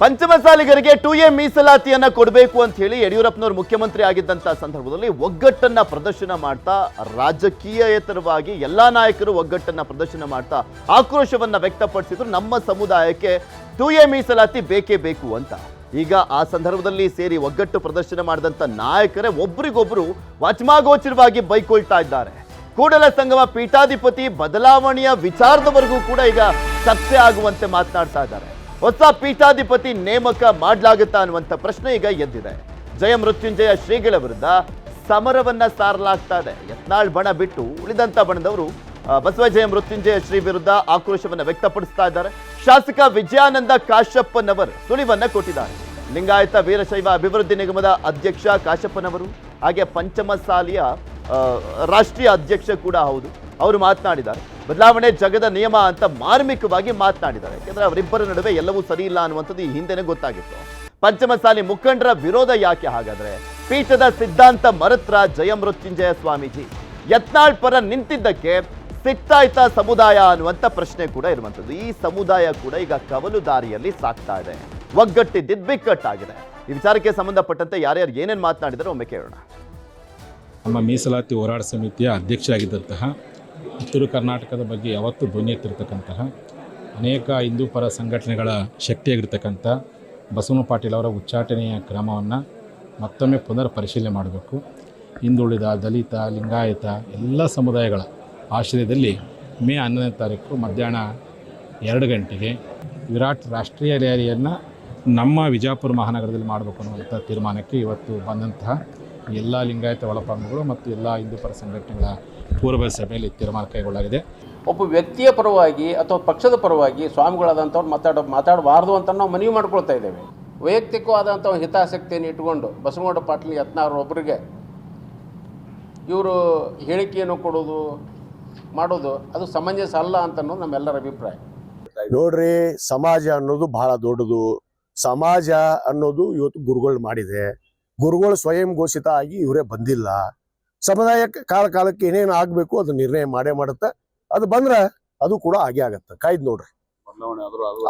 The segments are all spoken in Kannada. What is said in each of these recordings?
ಪಂಚಮಸಾಲಿಗರಿಗೆ ಟು ಎ ಮೀಸಲಾತಿಯನ್ನ ಕೊಡಬೇಕು ಅಂತ ಹೇಳಿ ಯಡಿಯೂರಪ್ಪನವರು ಮುಖ್ಯಮಂತ್ರಿ ಆಗಿದ್ದಂತ ಸಂದರ್ಭದಲ್ಲಿ ಒಗ್ಗಟ್ಟನ್ನ ಪ್ರದರ್ಶನ ಮಾಡ್ತಾ ರಾಜಕೀಯೇತರವಾಗಿ ಎಲ್ಲಾ ನಾಯಕರು ಒಗ್ಗಟ್ಟನ್ನ ಪ್ರದರ್ಶನ ಮಾಡ್ತಾ ಆಕ್ರೋಶವನ್ನ ವ್ಯಕ್ತಪಡಿಸಿದ್ರು. ನಮ್ಮ ಸಮುದಾಯಕ್ಕೆ ಟು ಎ ಮೀಸಲಾತಿ ಬೇಕೇ ಬೇಕು ಅಂತ. ಈಗ ಆ ಸಂದರ್ಭದಲ್ಲಿ ಸೇರಿ ಒಗ್ಗಟ್ಟು ಪ್ರದರ್ಶನ ಮಾಡಿದಂತ ನಾಯಕರೇ ಒಬ್ರಿಗೊಬ್ರು ವಚಮಾಗೋಚರವಾಗಿ ಬೈಕೊಳ್ತಾ ಇದ್ದಾರೆ. ಕೂಡಲ ಸಂಗಮ ಪೀಠಾಧಿಪತಿ ಬದಲಾವಣೆಯ ವಿಚಾರದವರೆಗೂ ಕೂಡ ಈಗ ಚರ್ಚೆ ಆಗುವಂತೆ ಮಾತನಾಡ್ತಾ ಇದ್ದಾರೆ. ಹೊಸ ಪೀಠಾಧಿಪತಿ ನೇಮಕ ಮಾಡಲಾಗುತ್ತಾ ಅನ್ನುವಂಥ ಪ್ರಶ್ನೆ ಈಗ ಎದ್ದಿದೆ. ಜಯ ಮೃತ್ಯುಂಜಯ ಶ್ರೀಗಳ ವಿರುದ್ಧ ಸಮರವನ್ನ ಸಾರಲಾಗ್ತಾ ಇದೆ. ಯತ್ನಾಳ್ ಬಣ ಬಿಟ್ಟು ಉಳಿದಂತ ಬಣದವರು ಬಸವ ಜಯ ಮೃತ್ಯುಂಜಯ ಶ್ರೀ ವಿರುದ್ಧ ಆಕ್ರೋಶವನ್ನ ವ್ಯಕ್ತಪಡಿಸ್ತಾ ಇದ್ದಾರೆ. ಶಾಸಕ ವಿಜಯಾನಂದ ಕಾಶಪ್ಪನವರು ಸುಳಿವನ್ನ ಕೊಟ್ಟಿದ್ದಾರೆ. ಲಿಂಗಾಯತ ವೀರಶೈವ ಅಭಿವೃದ್ಧಿ ನಿಗಮದ ಅಧ್ಯಕ್ಷ ಕಾಶಪ್ಪನವರು, ಹಾಗೆ ಪಂಚಮಸಾಲಿಯ ರಾಷ್ಟ್ರೀಯ ಅಧ್ಯಕ್ಷ ಕೂಡ ಹೌದು. ಅವರು ಮಾತನಾಡಿದ್ದಾರೆ. ಬದಲಾವಣೆ ಜಗದ ನಿಯಮ ಅಂತ ಮಾರ್ಮಿಕವಾಗಿ ಮಾತನಾಡಿದ್ದಾರೆ. ಯಾಕಂದ್ರೆ ಅವರಿಬ್ಬರ ನಡುವೆ ಎಲ್ಲವೂ ಸರಿ ಇಲ್ಲ ಅನ್ನುವಂಥದ್ದು ಈ ಹಿಂದೆನೇ ಗೊತ್ತಾಗಿತ್ತು. ಪಂಚಮಸಾಲಿ ಮುಖಂಡರ ವಿರೋಧ ಯಾಕೆ ಹಾಗಾದ್ರೆ? ಪೀಠದ ಸಿದ್ಧಾಂತ ಮರತ್ರ ಜಯಮೃತ್ಯುಂಜಯ ಸ್ವಾಮೀಜಿ. ಯತ್ನಾಳ್ ಪರ ನಿಂತಿದ್ದಕ್ಕೆ ಸಿಕ್ತಾಯ್ತಾ ಸಮುದಾಯ ಅನ್ನುವಂಥ ಪ್ರಶ್ನೆ ಕೂಡ ಇರುವಂಥದ್ದು. ಈ ಸಮುದಾಯ ಕೂಡ ಈಗ ಕವಲು ದಾರಿಯಲ್ಲಿ ಸಾಕ್ತಾ ಇದೆ. ಒಗ್ಗಟ್ಟಿದ್ದಿದ್ದು ಬಿಕ್ಕಟ್ಟಾಗಿದೆ ಈ ವಿಚಾರಕ್ಕೆ ಸಂಬಂಧಪಟ್ಟಂತೆ ಯಾರ್ಯಾರು ಏನೇನು ಮಾತನಾಡಿದರೆ ಒಮ್ಮೆ ಕೇಳೋಣ. ನಮ್ಮ ಮೀಸಲಾತಿ ಹೋರಾಟ ಸಮಿತಿಯ ಅಧ್ಯಕ್ಷರಾಗಿದ್ದಂತಹ ಉತ್ತರ ಕರ್ನಾಟಕದ ಬಗ್ಗೆ ಯಾವತ್ತೂ ಧ್ವನಿ ಎತ್ತಿರ್ತಕ್ಕಂತಹ ಅನೇಕ ಹಿಂದೂ ಪರ ಸಂಘಟನೆಗಳ ಶಕ್ತಿಯಾಗಿರ್ತಕ್ಕಂಥ ಬಸವನ ಪಾಟೀಲ್ ಅವರ ಉಚ್ಚಾಟನೆಯ ಕ್ರಮವನ್ನು ಮತ್ತೊಮ್ಮೆ ಪುನರ್ ಪರಿಶೀಲನೆ ಮಾಡಬೇಕು. ಹಿಂದುಳಿದ ದಲಿತ, ಲಿಂಗಾಯತ ಎಲ್ಲ ಸಮುದಾಯಗಳ ಆಶ್ರಯದಲ್ಲಿ ಮೇ ಹನ್ನೊಂದನೇ ತಾರೀಕು ಮಧ್ಯಾಹ್ನ ಎರಡು ಗಂಟೆಗೆ ವಿರಾಟ್ ರಾಷ್ಟ್ರೀಯ ರ್ಯಾಲಿಯನ್ನು ನಮ್ಮ ವಿಜಯಪುರ ಮಹಾನಗರದಲ್ಲಿ ಮಾಡಬೇಕು ಅನ್ನುವಂಥ ತೀರ್ಮಾನಕ್ಕೆ ಇವತ್ತು ಬಂದಂತಹ ಎಲ್ಲ ಲಿಂಗಾಯತ ಒಳಪಂಗಗಳು ಮತ್ತು ಎಲ್ಲ ಹಿಂದೂ ಪರ ಸಂಘಟನೆಗಳ ಪೂರ್ವ ಸಭೆಯಲ್ಲಿ ತೀರ್ಮಾನ ಕೈಗೊಳ್ಳಲಾಗಿದೆ. ಒಬ್ಬ ವ್ಯಕ್ತಿಯ ಪರವಾಗಿ ಅಥವಾ ಪಕ್ಷದ ಪರವಾಗಿ ಸ್ವಾಮಿಗಳಾದಂಥವ್ರು ಮಾತಾಡೋ ಮಾತಾಡಬಾರ್ದು ಅಂತ ನಾವು ಮನವಿ ಮಾಡ್ಕೊಳ್ತಾ ಇದ್ದೇವೆ. ವೈಯಕ್ತಿಕವಾದಂಥ ಒಂದು ಹಿತಾಸಕ್ತಿಯನ್ನು ಇಟ್ಕೊಂಡು ಬಸವಗೌಡ ಪಾಟೀಲ್ ಯತ್ನಾಳ್ ಒಬ್ಬರಿಗೆ ಇವರು ಹೇಳಿಕೆಯನ್ನು ಕೊಡೋದು ಮಾಡೋದು ಅದು ಸಮಂಜಸ ಅಲ್ಲ ಅಂತ ಅನ್ನೋದು ನಮ್ಮೆಲ್ಲರ ಅಭಿಪ್ರಾಯ. ನೋಡ್ರಿ ಸಮಾಜ ಅನ್ನೋದು ಬಹಳ ದೊಡ್ಡದು. ಸಮಾಜ ಅನ್ನೋದು ಇವತ್ತು ಗುರುಗಳು ಮಾಡಿದೆ. ಗುರುಗಳು ಸ್ವಯಂ ಘೋಷಿತ ಆಗಿ ಇವರೇ ಬಂದಿಲ್ಲ. ಸಮುದಾಯ ಕಾಲ ಕಾಲಕ್ಕೆ ಏನೇನು ಆಗ್ಬೇಕು ಅದು ನಿರ್ಣಯ ಮಾಡೇ ಮಾಡುತ್ತೆ. ಅದು ಬಂದ್ರ ಅದು ಕೂಡ ಆಗೇ ಆಗತ್ತೆ. ಕಾಯ್ದು ನೋಡ್ರಿ.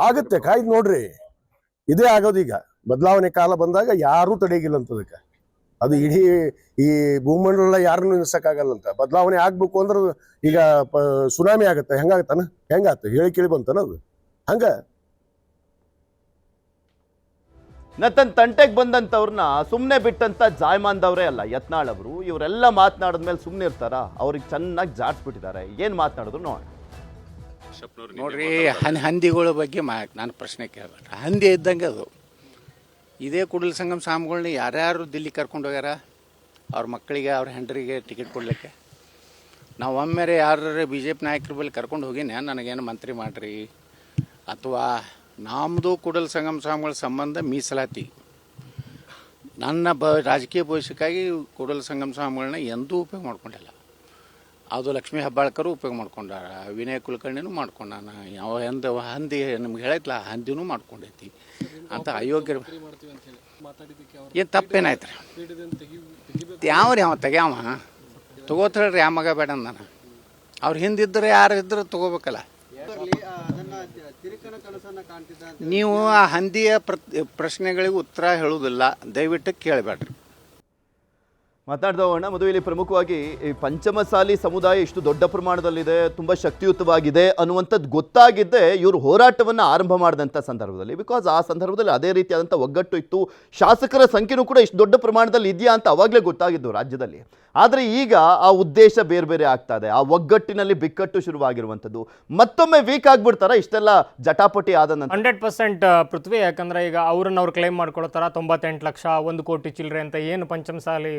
ಆಗತ್ತೆ ಕಾಯ್ದು ನೋಡ್ರಿ. ಇದೇ ಆಗೋದು ಈಗ. ಬದಲಾವಣೆ ಕಾಲ ಬಂದಾಗ ಯಾರೂ ಅಂತ ಅಂತದಕ್ಕೆ. ಅದು ಇಡೀ ಈ ಭೂಮಂಡಲ ಯಾರನ್ನು ನಿಲ್ಸಕ್ಕಾಗಲ್ಲಂತ ಬದಲಾವಣೆ ಆಗ್ಬೇಕು ಅಂದ್ರೆ ಈಗ ಸುನಾಮಿ ಆಗತ್ತೆ. ಹೆಂಗಾಗತ್ತಾನ ಹೆಂಗಾಗತ್ತೆ ಹೇಳಿ ಕೇಳಿ ಬಂತಾನ ಅದು. ಹಂಗ. ನ ತನ್ನ ತಂಟೆಗೆ ಬಂದಂಥವ್ರನ್ನ ಸುಮ್ಮನೆ ಬಿಟ್ಟಂಥ ಜಾಯ್ಮಾನ್ದವರೇ ಅಲ್ಲ ಯತ್ನಾಳ್ ಅವರು. ಇವರೆಲ್ಲ ಮಾತನಾಡಿದ್ಮೇಲೆ ಸುಮ್ಮನೆ ಇರ್ತಾರ? ಅವ್ರಿಗೆ ಚೆನ್ನಾಗಿ ಜಾಡ್ಸ್ಬಿಟ್ಟಿದ್ದಾರೆ ಏನು ಮಾತನಾಡಿದ್ರು ನೋಡಿ. ನೋಡ್ರಿ ಹನ್ ಹಂದಿಗಳ ಬಗ್ಗೆ ಮಾ ನಾನು ಪ್ರಶ್ನೆ ಕೇಳಬೇಕು ಹಂದಿ ಇದ್ದಂಗೆ ಅದು. ಇದೇ ಕುಡಲ ಸಂಗಮ ಸ್ವಾಮಿಗಳನ್ನ ಯಾರ್ಯಾರು ದಿಲ್ಲಿ ಕರ್ಕೊಂಡು ಹೋಗ್ಯಾರ? ಅವ್ರ ಮಕ್ಕಳಿಗೆ ಅವ್ರ ಹೆಂಡರಿಗೆ ಟಿಕೆಟ್ ಕೊಡಲಿಕ್ಕೆ? ನಾವು ಒಮ್ಮೆರೆ ಯಾರು ಬಿ ಜೆ ಪಿ ನಾಯಕರ ಬಳಿ ಕರ್ಕೊಂಡು ಹೋಗಿನ ನನಗೇನು ಮಂತ್ರಿ ಮಾಡ್ರಿ? ಅಥವಾ ನಮ್ಮದು ಕೂಡಲ ಸಂಗಮ ಸ್ವಾಮಿಗಳ ಸಂಬಂಧ ಮೀಸಲಾತಿ. ನನ್ನ ಬ, ರಾಜಕೀಯ ಭವಿಷ್ಯಕ್ಕಾಗಿ ಕೂಡಲ ಸಂಗಮ ಸ್ವಾಮಿಗಳನ್ನ ಎಂದೂ ಉಪಯೋಗ ಮಾಡ್ಕೊಂಡಿಲ್ಲ. ಅದು ಲಕ್ಷ್ಮೀ ಹೆಬ್ಬಾಳ್ಕರು ಉಪಯೋಗ ಮಾಡ್ಕೊಂಡಾರ, ವಿನಯ ಕುಲಕರ್ಣಿನೂ ಮಾಡ್ಕೊಂಡಾನ, ಯಾವ ಎಂದ ಹಂದಿ, ನಿಮ್ಗೆ ಹೇಳೈತಲ್ಲ ಹಂದಿನೂ ಮಾಡ್ಕೊಂಡೈತಿ. ಅಂತ ಅಯೋಗ್ಯ ಏನು ತಪ್ಪೇನಾಯ್ತು ರೀ ಯಾವ್ರಿ ಅವ, ತೆಗ್ಯಾವ? ತಗೋತಾಳ್ರಿ ಆ ಮಗ ಬೇಡ ನಾನು ಅವ್ರ ಹಿಂದಿದ್ದರೆ ಯಾರು ಇದ್ದರೂ ತಗೋಬೇಕಲ್ಲ. ನೀವು ಆ ಹಂದಿಯ ಪ್ರಶ್ನೆಗಳಿಗೆ ಉತ್ತರ ಹೇಳುವುದಿಲ್ಲ. ದಯವಿಟ್ಟು ಕೇಳಬೇಡ್ರಿ. ಮಾತಾಡ್ದ ಹೋಗೋಣ ಮದುವೆ ಪ್ರಮುಖವಾಗಿ ಈ ಪಂಚಮಸಾಲಿ ಸಮುದಾಯ ಇಷ್ಟು ದೊಡ್ಡ ಪ್ರಮಾಣದಲ್ಲಿದೆ, ತುಂಬ ಶಕ್ತಿಯುತವಾಗಿದೆ ಅನ್ನುವಂಥದ್ದು ಗೊತ್ತಾಗಿದ್ದೇ ಇವರು ಹೋರಾಟವನ್ನು ಆರಂಭ ಮಾಡಿದಂಥ ಸಂದರ್ಭದಲ್ಲಿ. ಬಿಕಾಸ್ ಆ ಸಂದರ್ಭದಲ್ಲಿ ಅದೇ ರೀತಿಯಾದಂಥ ಒಗ್ಗಟ್ಟು ಇತ್ತು. ಶಾಸಕರ ಸಂಖ್ಯೆನೂ ಕೂಡ ಇಷ್ಟು ದೊಡ್ಡ ಪ್ರಮಾಣದಲ್ಲಿ ಇದೆಯಾ ಅಂತ ಅವಾಗಲೇ ಗೊತ್ತಾಗಿದ್ದು ರಾಜ್ಯದಲ್ಲಿ. ಆದರೆ ಈಗ ಆ ಉದ್ದೇಶ ಬೇರೆ ಬೇರೆ ಆಗ್ತಾ ಇದೆ. ಆ ಒಗ್ಗಟ್ಟಿನಲ್ಲಿ ಬಿಕ್ಕಟ್ಟು ಶುರುವಾಗಿರುವಂಥದ್ದು. ಮತ್ತೊಮ್ಮೆ ವೀಕ್ ಆಗ್ಬಿಡ್ತಾರ? ಇಷ್ಟೆಲ್ಲ ಜಟಾಪಟಿ ಆದ ನಂತರ. ಹಂಡ್ರೆಡ್ ಪರ್ಸೆಂಟ್ ಪೃಥ್ವಿ, ಯಾಕಂದ್ರೆ ಈಗ ಅವ್ರನ್ನ ಅವ್ರು ಕ್ಲೈಮ್ ಮಾಡ್ಕೊಳ್ತಾರ ತೊಂಬತ್ತೆಂಟು ಲಕ್ಷ, ಒಂದು ಕೋಟಿ ಚಿಲ್ಲರೆ ಅಂತ ಏನು ಪಂಚಮಸಾಲಿ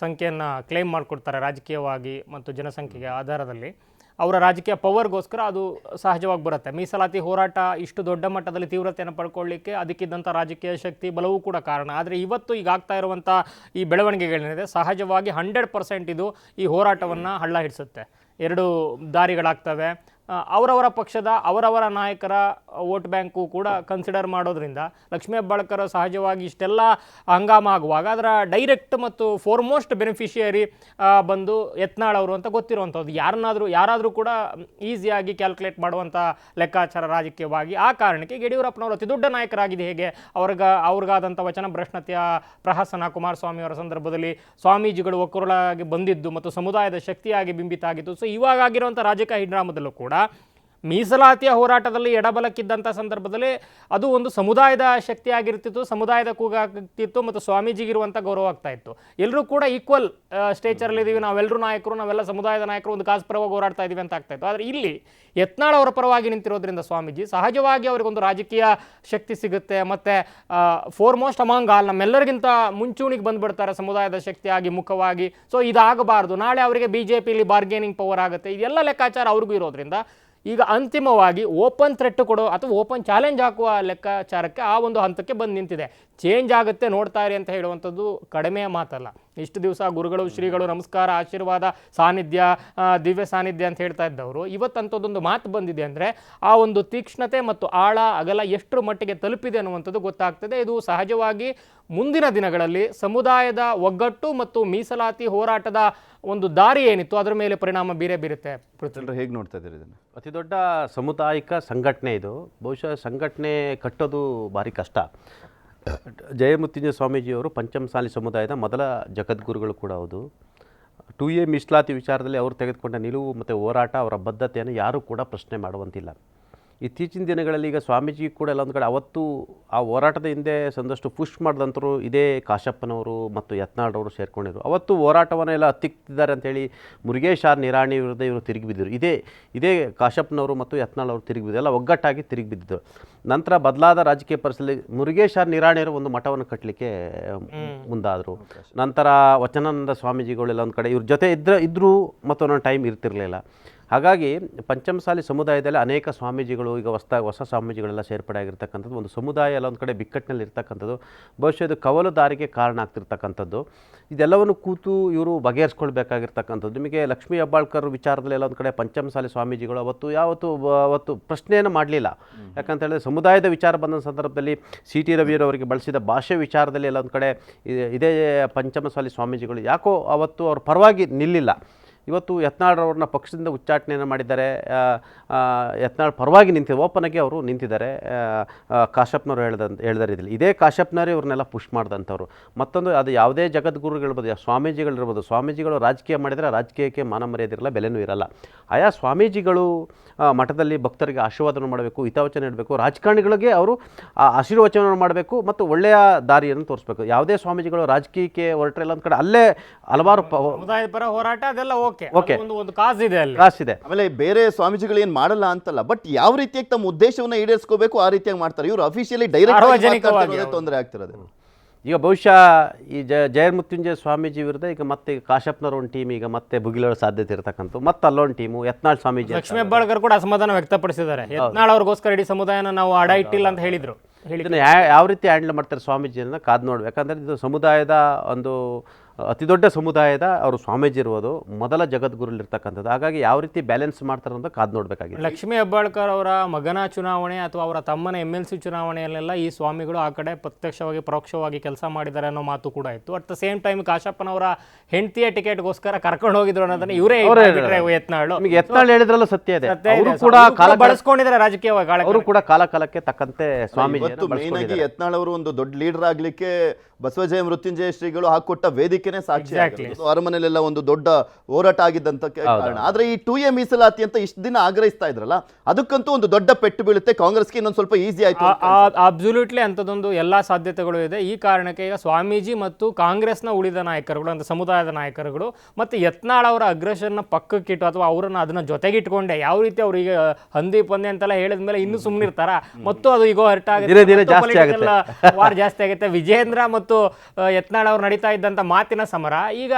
ಸಂಖ್ಯೆಯನ್ನ ಕ್ಲೇಮ್ ಮಾಡಿಕೊಡ್ತಾರೆ ರಾಜಕೀಯವಾಗಿ ಮತ್ತು ಜನಸಂಖ್ಯೆಗೆ ಆಧಾರದಲ್ಲಿ. ಅವರ ರಾಜಕೀಯ ಪವರ್ಗೋಸ್ಕರ ಅದು ಸಹಜವಾಗಿ ಬರುತ್ತೆ. ಮೀಸಲಾತಿ ಹೋರಾಟ ಇಷ್ಟು ದೊಡ್ಡ ಮಟ್ಟದಲ್ಲಿ ತೀವ್ರತೆಯನ್ನು ಪಡ್ಕೊಳ್ಳಿಕ್ಕೆ ಅದಕ್ಕಿದ್ದಂಥ ರಾಜಕೀಯ ಶಕ್ತಿ ಬಲವೂ ಕೂಡ ಕಾರಣ. ಆದರೆ ಇವತ್ತು ಈಗ ಆಗ್ತಾ ಇರುವಂಥ ಈ ಬೆಳವಣಿಗೆಗಳೇನಿದೆ, ಸಹಜವಾಗಿ ಹಂಡ್ರೆಡ್ ಪರ್ಸೆಂಟ್ ಇದು ಈ ಹೋರಾಟವನ್ನು ಹಳ್ಳ ಹಿಡಿಸುತ್ತೆ. ಎರಡು ದಾರಿಗಳಾಗ್ತವೆ. ಅವರವರ ಪಕ್ಷದ ಅವರವರ ನಾಯಕರ ವೋಟ್ ಬ್ಯಾಂಕು ಕೂಡ ಕನ್ಸಿಡರ್ ಮಾಡೋದ್ರಿಂದ ಲಕ್ಷ್ಮೀ ಹೆಬ್ಬಾಳ್ಕರ್ ಸಹಜವಾಗಿ ಇಷ್ಟೆಲ್ಲ ಹಂಗಾಮ ಆಗುವಾಗ ಅದರ ಡೈರೆಕ್ಟ್ ಮತ್ತು ಫೋರ್ಮೋಸ್ಟ್ ಬೆನಿಫಿಷಿಯರಿ ಬಂದು ಯತ್ನಾಳ್ ಅವರು ಅಂತ ಗೊತ್ತಿರುವಂಥದ್ದು ಯಾರನ್ನಾದರೂ, ಯಾರಾದರೂ ಕೂಡ ಈಸಿಯಾಗಿ ಕ್ಯಾಲ್ಕುಲೇಟ್ ಮಾಡುವಂಥ ಲೆಕ್ಕಾಚಾರ ರಾಜಕೀಯವಾಗಿ ಆ ಕಾರಣಕ್ಕೆ ಯಡಿಯೂರಪ್ಪನವರು ಅತಿ ದೊಡ್ಡ ನಾಯಕರಾಗಿದೆ ಹೇಗೆ? ಅವ್ರಿಗ ಅವ್ರಿಗಾದಂಥ ವಚನ ಭ್ರಷ್ಟತೆಯ ಪ್ರಹಸನ ಕುಮಾರಸ್ವಾಮಿ ಅವರ ಸಂದರ್ಭದಲ್ಲಿ ಸ್ವಾಮೀಜಿಗಳು ಒಕ್ಕರುಳಾಗಿ ಬಂದಿದ್ದು ಮತ್ತು ಸಮುದಾಯದ ಶಕ್ತಿಯಾಗಿ ಬಿಂಬಿತ ಆಗಿತ್ತು ಸೊ ಇವಾಗ ಆಗಿರುವಂಥ ರಾಜಕೀಯ ಹಿಡ್ರಾಮದಲ್ಲೂ ಕೂಡ tá? ಮೀಸಲಾತಿಯ ಹೋರಾಟದಲ್ಲಿ ಎಡಬಲಕ್ಕಿದ್ದಂಥ ಸಂದರ್ಭದಲ್ಲಿ ಅದು ಒಂದು ಸಮುದಾಯದ ಶಕ್ತಿಯಾಗಿರ್ತಿತ್ತು, ಸಮುದಾಯದ ಕೂಗಾಗ್ತಿತ್ತು ಮತ್ತು ಸ್ವಾಮೀಜಿಗಿರುವಂಥ ಗೌರವ ಆಗ್ತಾ ಇತ್ತು. ಎಲ್ಲರೂ ಕೂಡ ಈಕ್ವಲ್ ಸ್ಟೇಚರಲ್ಲಿ ಇದ್ದೀವಿ ನಾವೆಲ್ಲರೂ ನಾಯಕರು, ನಾವೆಲ್ಲ ಸಮುದಾಯದ ನಾಯಕರು ಒಂದು ಕಾಸು ಪರವಾಗಿ ಹೋರಾಡ್ತಾ ಇದ್ದೀವಿ ಅಂತ ಆಗ್ತಾ ಇತ್ತು. ಆದರೆ ಇಲ್ಲಿ ಯತ್ನಾಳ್ ಅವರ ಪರವಾಗಿ ನಿಂತಿರೋದ್ರಿಂದ ಸ್ವಾಮೀಜಿ ಸಹಜವಾಗಿ ಅವರಿಗೊಂದು ರಾಜಕೀಯ ಶಕ್ತಿ ಸಿಗುತ್ತೆ ಮತ್ತು ಫೋರ್ಮೋಸ್ಟ್ ಅಮಾಂಗ್ ಆಲ್ ನಮ್ಮೆಲ್ಲರಿಗಿಂತ ಮುಂಚೂಣಿಗೆ ಬಂದುಬಿಡ್ತಾರೆ ಸಮುದಾಯದ ಶಕ್ತಿಯಾಗಿ, ಮುಖವಾಗಿ. ಸೊ ಇದಾಗಬಾರ್ದು. ನಾಳೆ ಅವರಿಗೆ ಬಿ ಜೆ ಪಿಲಿ ಬಾರ್ಗೇನಿಂಗ್ ಪವರ್ ಆಗುತ್ತೆ. ಇದೆಲ್ಲ ಲೆಕ್ಕಾಚಾರ ಅವ್ರಿಗೂ ಇರೋದ್ರಿಂದ ಈಗ ಅಂತಿಮವಾಗಿ ಓಪನ್ ಥ್ರೆಟ್ ಕೊಡೋ ಅಥವಾ ಓಪನ್ ಚಾಲೆಂಜ್ ಹಾಕುವ ಲೆಕ್ಕಾಚಾರಕ್ಕೆ ಆ ಒಂದು ಹಂತಕ್ಕೆ ಬಂದು ನಿಂತಿದೆ. ಚೇಂಜ್ ಆಗುತ್ತೆ ನೋಡ್ತಾ ಇರಿ ಅಂತ ಹೇಳುವಂಥದ್ದು ಕಡಿಮೆ ಮಾತಲ್ಲ. ಇಷ್ಟು ದಿವಸ ಗುರುಗಳು ಶ್ರೀಗಳು ನಮಸ್ಕಾರ ಆಶೀರ್ವಾದ ಸಾನ್ನಿಧ್ಯ ದಿವ್ಯ ಸಾನ್ನಿಧ್ಯ ಅಂತ ಹೇಳ್ತಾ ಇದ್ದವರು ಇವತ್ತಂಥದ್ದೊಂದು ಮಾತು ಬಂದಿದೆ ಅಂದರೆ ಆ ಒಂದು ತೀಕ್ಷ್ಣತೆ ಮತ್ತು ಆಳ ಅಗಲ ಎಷ್ಟರ ಮಟ್ಟಿಗೆ ತಲುಪಿದೆ ಅನ್ನುವಂಥದ್ದು ಗೊತ್ತಾಗ್ತದೆ. ಇದು ಸಹಜವಾಗಿ ಮುಂದಿನ ದಿನಗಳಲ್ಲಿ ಸಮುದಾಯದ ಒಗ್ಗಟ್ಟು ಮತ್ತು ಮೀಸಲಾತಿ ಹೋರಾಟದ ಒಂದು ದಾರಿ ಏನಿತ್ತು ಅದರ ಮೇಲೆ ಪರಿಣಾಮ ಬೀರೆ ಬೀರುತ್ತೆ. ಎಲ್ಲರೂ ಹೇಗೆ ನೋಡ್ತಾ ಇದ್ದೀರಿ ಇದನ್ನು? ಅತಿ ದೊಡ್ಡ ಸಮುದಾಯಿಕ ಸಂಘಟನೆ ಇದು. ಬಹುಶಃ ಸಂಘಟನೆ ಕಟ್ಟೋದು ಭಾರಿ ಕಷ್ಟ. ಜಯಮೃತ್ಯುಂಜಯ ಸ್ವಾಮೀಜಿಯವರು ಪಂಚಮಸಾಲಿ ಸಮುದಾಯದ ಮೊದಲ ಜಗದ್ಗುರುಗಳು ಕೂಡ ಹೌದು. ಟು ಎ ಮಿಸ್ಲಾತಿ ವಿಚಾರದಲ್ಲಿ ಅವರು ತೆಗೆದುಕೊಂಡ ನಿಲುವು ಮತ್ತು ಹೋರಾಟ, ಅವರ ಬದ್ಧತೆಯನ್ನು ಯಾರೂ ಕೂಡ ಪ್ರಶ್ನೆ ಮಾಡುವಂತಿಲ್ಲ. ಇತ್ತೀಚಿನ ದಿನಗಳಲ್ಲಿ ಈಗ ಸ್ವಾಮೀಜಿ ಕೂಡ ಎಲ್ಲ ಒಂದು ಕಡೆ ಅವತ್ತು ಆ ಹೋರಾಟದ ಹಿಂದೆ ಸಂದಷ್ಟು ಪುಷ್ ಮಾಡಿದಂಥರು ಇದೇ ಕಾಶಪ್ಪನವರು ಮತ್ತು ಯತ್ನಾಳ್ ಸೇರಿಕೊಂಡಿದ್ರು. ಅವತ್ತು ಹೋರಾಟವನ್ನು ಎಲ್ಲ ಹತ್ತಿಕ್ತಿದ್ದಾರೆ ಅಂತೇಳಿ ಮುರುಗೇಶ್ ಆರ್ ನಿರಾಣಿ ವಿರುದ್ಧ ಇವರು ತಿರುಗಿ ಬಿದ್ದರು ಇದೇ ಇದೇ ಕಾಶಪ್ಪನವರು ಮತ್ತು ಯತ್ನಾಳ್ ಅವರು ತಿರುಗಿ ಬಿದ್ದರು ಎಲ್ಲ ಒಗ್ಗಟ್ಟಾಗಿ ತಿರುಗಿ ಬಿದ್ದಿದ್ದರು ನಂತರ ಬದಲಾದ ರಾಜಕೀಯ ಪರಿಸ್ಥಿತಿ ಮುರುಗೇಶ್ ಆರ್ ನಿರಾಣಿಯರು ಒಂದು ಮಠವನ್ನು ಕಟ್ಟಲಿಕ್ಕೆ ಮುಂದಾದರು. ನಂತರ ವಚನಾನಂದ ಸ್ವಾಮೀಜಿಗಳೆಲ್ಲ ಒಂದು ಕಡೆ ಇವ್ರ ಜೊತೆ ಇದ್ದರೆ ಇದ್ದರೂ ಮತ್ತು ಒಂದೊಂದು ಟೈಮ್ ಇರ್ತಿರಲಿಲ್ಲ. ಹಾಗಾಗಿ ಪಂಚಮಸಾಲಿ ಸಮುದಾಯದಲ್ಲಿ ಅನೇಕ ಸ್ವಾಮೀಜಿಗಳು ಈಗ ಹೊಸ ಹೊಸ ಸ್ವಾಮೀಜಿಗಳೆಲ್ಲ ಸೇರ್ಪಡೆ ಆಗಿರ್ತಕ್ಕಂಥದ್ದು ಒಂದು ಸಮುದಾಯ ಎಲ್ಲ ಒಂದು ಕಡೆ ಬಿಕ್ಕಟ್ಟಿನಲ್ಲಿ ಇರ್ತಕ್ಕಂಥದ್ದು ಬಹುಶಃ ಇದು ಕವಲು ದಾರಿಗೆ ಕಾರಣ ಆಗ್ತಿರ್ತಕ್ಕಂಥದ್ದು. ಇದೆಲ್ಲವನ್ನು ಕೂತು ಇವರು ಬಗೆಹರಿಸ್ಕೊಳ್ಬೇಕಾಗಿರ್ತಕ್ಕಂಥದ್ದು. ನಿಮಗೆ ಲಕ್ಷ್ಮೀ ಹೆಬ್ಬಾಳ್ಕರ್ ವಿಚಾರದಲ್ಲಿ ಎಲ್ಲ ಒಂದು ಕಡೆ ಪಂಚಮಸಾಲಿ ಸ್ವಾಮೀಜಿಗಳು ಅವತ್ತು ಯಾವತ್ತು ಅವತ್ತು ಪ್ರಶ್ನೆಯನ್ನು ಮಾಡಲಿಲ್ಲ. ಯಾಕಂತ ಹೇಳಿದ್ರೆ ಸಮುದಾಯದ ವಿಚಾರ ಬಂದ ಸಂದರ್ಭದಲ್ಲಿ ಸಿ ಟಿ ರವಿರವರಿಗೆ ಬಳಸಿದ ಭಾಷೆ ವಿಚಾರದಲ್ಲಿ ಎಲ್ಲ ಒಂದು ಕಡೆ ಇದೇ ಪಂಚಮಸಾಲಿ ಸ್ವಾಮೀಜಿಗಳು ಯಾಕೋ ಅವತ್ತು ಅವ್ರ ಪರವಾಗಿ ನಿಲ್ಲಿಲ್ಲ. ಇವತ್ತು ಯತ್ನಾಳ್ರವ್ರನ್ನ ಪಕ್ಷದಿಂದ ಉಚ್ಚಾಟನೆಯನ್ನು ಮಾಡಿದ್ದಾರೆ. ಯತ್ನಾಳ್ ಪರವಾಗಿ ನಿಂತಿದ್ದಾರೆ. ಓಪನ್ ಆಗಿ ಅವರು ನಿಂತಿದ್ದಾರೆ. ಕಾಶಪ್ನವರು ಹೇಳ್ದಂತ ಹೇಳಿದಾರೆ ಇದಿಲ್ಲ ಇದೇ ಕಾಶ್ಯಪ್ನವರೇ ಇವ್ರನ್ನೆಲ್ಲ ಪುಷ್ ಮಾಡಿದಂಥವ್ರು. ಮತ್ತೊಂದು ಅದು ಯಾವುದೇ ಜಗದ್ಗುರುಗಳಿರ್ಬೋದು ಸ್ವಾಮೀಜಿಗಳಿರ್ಬೋದು ಸ್ವಾಮೀಜಿಗಳು ರಾಜಕೀಯ ಮಾಡಿದರೆ ರಾಜಕೀಯಕ್ಕೆ ಮಾನ ಮರ್ಯಾದೆ ಇರಲ್ಲ ಬೆಲೆನೂ ಇರಲ್ಲ. ಆಯಾ ಸ್ವಾಮೀಜಿಗಳು ಮಠದಲ್ಲಿ ಭಕ್ತರಿಗೆ ಆಶೀರ್ವಾದನ ಮಾಡಬೇಕು, ಹಿತವಚನ ನೀಡಬೇಕು, ರಾಜಕಾರಣಿಗಳಿಗೆ ಅವರು ಆಶೀರ್ವಚನವನ್ನು ಮಾಡಬೇಕು ಮತ್ತು ಒಳ್ಳೆಯ ದಾರಿಯನ್ನು ತೋರಿಸ್ಬೇಕು. ಯಾವುದೇ ಸ್ವಾಮೀಜಿಗಳು ರಾಜಕೀಯಕ್ಕೆ ಹೊರಟ್ರೆ ಇಲ್ಲ ಒಂದು ಕಡೆ ಅಲ್ಲೇ ಹಲವಾರು ಪರ ಹೋರಾಟ ಅದೆಲ್ಲ ಓಕೆ. ಒಂದು ಒಂದು ಕಾಸ್ ಇದೆ ಅಲ್ಲಿ. ಇದೆ. ಆಮೇಲೆ ಬೇರೆ ಸ್ವಾಮೀಜಿಗಳು ಏನ್ ಮಾಡಲ್ಲ ಅಂತಲ್ಲ ಬಟ್ ಯಾವ ರೀತಿಯಾಗಿ ತಮ್ಮ ಉದ್ದೇಶವನ್ನ ಈಡೇರಿಸ್ಕೋಬೇಕು ಆ ರೀತಿಯಾಗಿ ಮಾಡ್ತಾರೆ. ಇವರು ಅಫಿಷಿಯಲಿ ಡೈರೆಕ್ಟ್ ತೊಂದರೆ ಆಗ್ತಿರೋದು ಈಗ ಬಹುಶಃ ಈ ಜ ಜಯಮೃತ್ಯುಂಜಯ ಸ್ವಾಮೀಜಿ ವಿರುದ್ಧ ಈಗ ಮತ್ತೆ ಕಾಶಪ್ಪನವ್ರ ಒಂದು ಟೀಮ್ ಈಗ ಮತ್ತೆ ಬುಗಿಲೋಳ ಸಾಧ್ಯತೆ ಇರತಕ್ಕಂಥ ಮತ್ತೆ ಅಲ್ಲೊಂದು ಟೀಮು ಯತ್ನಾಳ್ ಸ್ವಾಮೀಜಿ. ಲಕ್ಷ್ಮೀ ಹೆಬ್ಬಾಳ್ಕರ್ ಕೂಡ ಅಸಮಾಧಾನ ವ್ಯಕ್ತಪಡಿಸಿದ್ದಾರೆ. ಯತ್ನಾಳ್ ಅವ್ರಿಗೋಸ್ಕರ ಇಡೀ ಸಮುದಾಯನ ನಾವು ಅಡ ಇಟ್ಟಿಲ್ಲ ಅಂತ ಹೇಳಿದ್ರು. ಹೇಳಿ ಯಾವ ರೀತಿ ಹ್ಯಾಂಡಲ್ ಮಾಡ್ತಾರೆ ಸ್ವಾಮೀಜಿಯನ್ನು ಕಾದು ನೋಡ್ಬೇಕು. ಯಾಕಂದ್ರೆ ಇದು ಸಮುದಾಯದ ಒಂದು ಅತಿ ದೊಡ್ಡ ಸಮುದಾಯದ ಅವರು ಸ್ವಾಮೀಜಿ ಇರುವುದು ಮೊದಲ ಜಗದ್ಗುರುಲಿರ್ತಕ್ಕಂಥದ್ದು. ಹಾಗಾಗಿ ಯಾವ ರೀತಿ ಬ್ಯಾಲೆನ್ಸ್ ಮಾಡ್ತಾರೆ ಅಂತ ಕಾದು ನೋಡಬೇಕಾಗಿದೆ ಲಕ್ಷ್ಮೀ ಹೆಬ್ಬಾಳ್ಕರ್ ಅವರ ಮಗನ ಚುನಾವಣೆ ಅಥವಾ ಅವರ ತಮ್ಮನ ಎಂ ಎಲ್ ಸಿ ಚುನಾವಣೆಯಲ್ಲೆಲ್ಲ ಈ ಸ್ವಾಮಿಗಳು ಆ ಕಡೆ ಪ್ರತ್ಯಕ್ಷವಾಗಿ ಪರೋಕ್ಷವಾಗಿ ಕೆಲಸ ಮಾಡಿದ್ದಾರೆ ಅನ್ನೋ ಮಾತು ಕೂಡ ಇತ್ತು. ಅಟ್ ದ ಸೇಮ್ ಟೈಮ್ ಕಾಶಪ್ಪನವರ ಹೆಂಡತಿಯ ಟಿಕೆಟ್ಗೋಸ್ಕರ ಕರ್ಕೊಂಡು ಹೋಗಿದ್ರು ಅನ್ನೋದನ್ನ ಇವರೇ ಯತ್ನಾಳು. ನಿಮಗೆ ಯತ್ನಾಳ್ ಹೇಳಿದ್ರಲ್ಲ ಸತ್ಯ ಇದೆ. ಅವರು ಕೂಡ ಕಾಲ ಬಳಸ್ಕೊಂಡಿದ್ದಾರೆ ರಾಜಕೀಯವಾಗಿ ಅವರು ಕೂಡ ಕಾಲ ಕಾಲಕ್ಕೆ ತಕ್ಕಂತೆ ಸ್ವಾಮೀಜಿ ಮೇನ್ ಆಗಿ ಯತ್ನಾಳ್ ಅವರು ಒಂದು ದೊಡ್ಡ ಲೀಡರ್ ಆಗ್ಲಿಕ್ಕೆ ಬಸವಜಯ ಮೃತ್ಯುಂಜಯ ಶ್ರೀಗಳು ಹಾಕೊಟ್ಟ ವೇದಿಕೆನೇ ಸಾಕ್ಷಿ. ಅರಮನೆಲೆಲ್ಲ ಒಂದು ದೊಡ್ಡ ಹೋರಾಟ ಆಗಿದ್ದಂತ ಕಾರಣ. ಆದ್ರೆ ಈ ಟೂ ಎ ಮೀಸಲಾತಿ ಅಂತ ಇಷ್ಟು ದಿನ ಆಗ್ರಹಿಸ್ತಾ ಇದ್ರಲ್ಲ ಅದಕ್ಕಂತೂ ಒಂದು ದೊಡ್ಡ ಪೆಟ್ಟು ಬೀಳುತ್ತೆ. ಕಾಂಗ್ರೆಸ್ಗೆ ಇನ್ನೊಂದು ಸ್ವಲ್ಪ ಈಸಿ ಆಯ್ತು ಅಬ್ಸುಲ್ಯೂಟ್ಲಿ ಅಂತದೊಂದು ಎಲ್ಲಾ ಸಾಧ್ಯತೆಗಳು ಇದೆ. ಈ ಕಾರಣಕ್ಕೆ ಈಗ ಸ್ವಾಮೀಜಿ ಮತ್ತು ಕಾಂಗ್ರೆಸ್ನ ಉಳಿದ ನಾಯಕರುಗಳು ಅಂತ ಸಮುದಾಯದ ನಾಯಕರುಗಳು ಮತ್ತೆ ಯತ್ನಾಳ್ ಅವರ ಅಗ್ರೆಷನ್ನ ಪಕ್ಕಕ್ಕಿಟ್ಟು ಅಥವಾ ಅವರನ್ನ ಅದನ್ನ ಜೊತೆಗಿಟ್ಕೊಂಡೆ ಯಾವ ರೀತಿ ಅವರಿಗೆ ಹಂದಿ ಪಂದೆ ಅಂತೆಲ್ಲ ಹೇಳಿದ ಮೇಲೆ ಇನ್ನೂ ಸುಮ್ಮನಿರ್ತಾರ ಮತ್ತು ಅದು ಈಗ ಹರ್ಟ್ ದಿನ ದಿನೇ ಜಾಸ್ತಿ ಆಗುತ್ತೆ. ವಾರ್ ಜಾಸ್ತಿ ಆಗುತ್ತೆ. ವಿಜೇಂದ್ರ ಮತ್ತು ಯತ್ನಾಳ್ ಅವ್ರು ನಡೀತಾ ಇದ್ದಂತ ಮಾತಿನ ಸಮರ. ಈಗ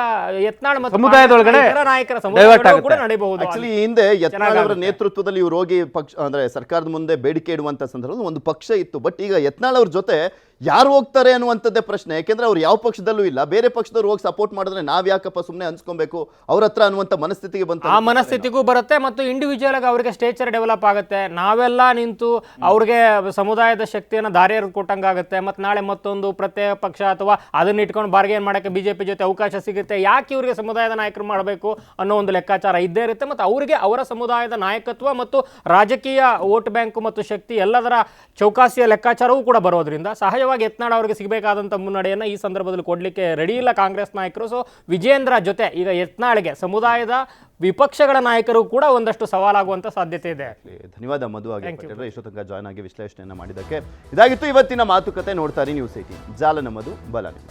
ಯತ್ನಾಳ್ ಮತ್ತು ಸಮುದಾಯದೊಳಗಡೆ ಇತರ ನಾಯಕರ ಸಮುದಾಯ ಕೂಡ ನಡೆಯಬಹುದು ನಡೀಬಹುದು. ಆಕ್ಚುಲಿ ಈ ಹಿಂದೆ ಯತ್ನಾಳ್ ಅವರ ನೇತೃತ್ವದಲ್ಲಿ ಇವರು ಹೋಗಿ ಪಕ್ಷ ಅಂದ್ರೆ ಸರ್ಕಾರದ ಮುಂದೆ ಬೇಡಿಕೆ ಇಡುವಂತ ಸಂದರ್ಭದಲ್ಲಿ ಒಂದು ಪಕ್ಷ ಇತ್ತು. ಬಟ್ ಈಗ ಯತ್ನಾಳ್ ಅವ್ರ ಜೊತೆ ಯಾರು ಹೋಗ್ತಾರೆ ಅನ್ನುವಂಥದ್ದೇ ಪ್ರಶ್ನೆ. ಯಾಕೆಂದ್ರೆ ಅವ್ರು ಯಾವ ಪಕ್ಷದಲ್ಲೂ ಇಲ್ಲ. ಬೇರೆ ಪಕ್ಷದವ್ರು ಹೋಗಿ ಸಪೋರ್ಟ್ ಮಾಡಿದ್ರೆ ನಾವು ಯಾಕಪ್ಪ ಸುಮ್ಮನೆ ಅನ್ಸ್ಕೊಬೇಕು ಅವ್ರ ಹತ್ರ ಅನ್ನುವಂಥ ಮನಸ್ಥಿತಿಗೆ ಬಂತು ಆ ಮನಸ್ಥಿತಿಗೂ ಬರುತ್ತೆ ಮತ್ತು ಇಂಡಿವಿಜುವಲ್ ಆಗಿ ಅವರಿಗೆ ಸ್ಟೇಚರ್ ಡೆವಲಪ್ ಆಗುತ್ತೆ. ನಾವೆಲ್ಲ ನಿಂತು ಅವ್ರಿಗೆ ಸಮುದಾಯದ ಶಕ್ತಿಯನ್ನು ದಾರಿ ಕೊಟ್ಟಂಗಾಗುತ್ತೆ ಮತ್ತು ನಾಳೆ ಮತ್ತೊಂದು ಪ್ರತ್ಯೇಕ ಪಕ್ಷ ಅಥವಾ ಅದನ್ನ ಇಟ್ಕೊಂಡು ಬಾರ್ಗೇನ್ ಮಾಡೋಕ್ಕೆ ಬಿಜೆಪಿ ಜೊತೆ ಅವಕಾಶ ಸಿಗುತ್ತೆ. ಯಾಕೆ ಇವರಿಗೆ ಸಮುದಾಯದ ನಾಯಕರು ಮಾಡಬೇಕು ಅನ್ನೋ ಒಂದು ಲೆಕ್ಕಾಚಾರ ಇದ್ದೇ ಇರುತ್ತೆ. ಮತ್ತು ಅವರಿಗೆ ಅವರ ಸಮುದಾಯದ ನಾಯಕತ್ವ ಮತ್ತು ರಾಜಕೀಯ ವೋಟ್ ಬ್ಯಾಂಕ್ ಮತ್ತು ಶಕ್ತಿ ಎಲ್ಲದರ ಚೌಕಾಸಿಯ ಲೆಕ್ಕಾಚಾರವೂ ಕೂಡ ಬರೋದ್ರಿಂದ ಸಹಜವಾಗಿ ಯತ್ನಾಳ್ ಅವರಿಗೆ ಸಿಗಬೇಕಾದಂಥ ಮುನ್ನಡೆಯನ್ನು ಈ ಸಂದರ್ಭದಲ್ಲಿ ಕೊಡಲಿಕ್ಕೆ ರೆಡಿ ಇಲ್ಲ ಕಾಂಗ್ರೆಸ್ ನಾಯಕರು. ಸೊ ವಿಜೇಂದ್ರ ಜೊತೆ ಈಗ ಯತ್ನಾಳ್ಗೆ ಸಮುದಾಯದ ವಿಪಕ್ಷಗಳ ನಾಯಕರು ಕೂಡ ಒಂದಷ್ಟು ಸವಾಲಾಗುವಂಥ ಸಾಧ್ಯತೆ ಇದೆ. ಧನ್ಯವಾದ ಮಧು ಆಗಿ ಇಷ್ಟು ತನಕ ಜಾಯ್ನ್ ಆಗಿ ವಿಶ್ಲೇಷಣೆಯನ್ನು ಮಾಡಿದ್ದಕ್ಕೆ ಇದಾಗಿತ್ತು ಇವತ್ತಿನ ಮಾತುಕತೆ ನೋಡ್ತಾರೆ ನ್ಯೂಸ್ ಐಟಿ ಜಾಲ ನಮ್ಮದು ಬಲ